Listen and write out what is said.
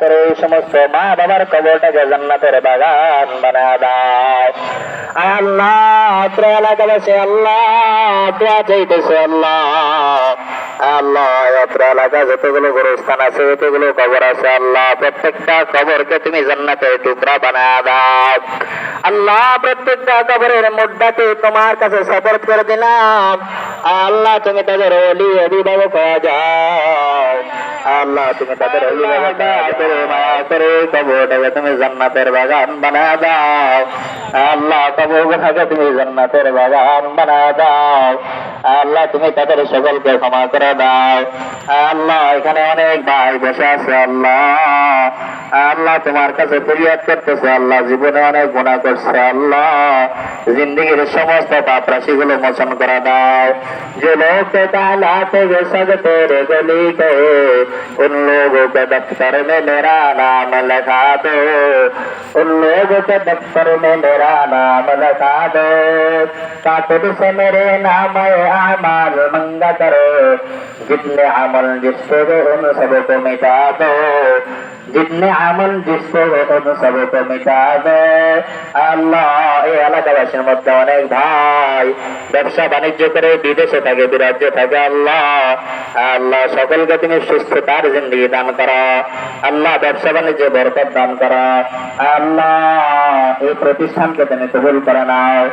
করে এই সমস্ত মা আল্লাহ তোর কবর আছে প্রত্যেকটা কবরকে তুমি জান্নাতের টুকরা বানা দাও। আল্লাহ, প্রত্যেকটা কবরের মুদ্রাকে তোমার কাছে সপর্দ করে দিলাম। আল্লাহ, তুমি তাদের অলি, অভিভাবক হয়ে যাও। আল্লাহ, তুমি তাদের মায়া করে কবরটাকে তুমি জান্নাতের বাগান বানা দাও। আল্লাহ কবরটাকে তুমি জান্নাতের বাগান বানা দাও। আল্লাহ, তুমি তাদের সকলকে ক্ষমা করে দাও। আল্লাহ, এখানে অনেক ভাই বসে আছে, আল্লাহ। আল্লাহ তোমার কাছে ফরিয়াদ করতেছে আল্লাহ জীবনে অনেক গুণা করছে আল্লাহ জিন্দগির সমস্ত পাপ রাশিগুলো মোচন করে দাও जो लोग तालात सजते रे गली को उन लोगों के दफ्तर में मेरा नाम लिखा दो उन लोगों के दफ्तर में मेरा नाम लिखा दो कातुब से मेरे नाम आमाल मंगा करो जितने अमल जिससे हो उन सबको मिटा दो জিতনে আমল বিশ্ব আল্লাহ, এই এলাকাবাসীর মধ্যে অনেক ভাই ব্যবসা বাণিজ্য করে বিদেশে থাকে, বিরাজ্য থাকে। আল্লাহ আল্লাহ সকলকে তুমি সুস্থতার জিন্দগি দান করা। আল্লাহ ব্যবসা বাণিজ্যে বরকত দান করা। আল্লাহ, এই প্রতিষ্ঠানকে তিনি কবুল করে নাও।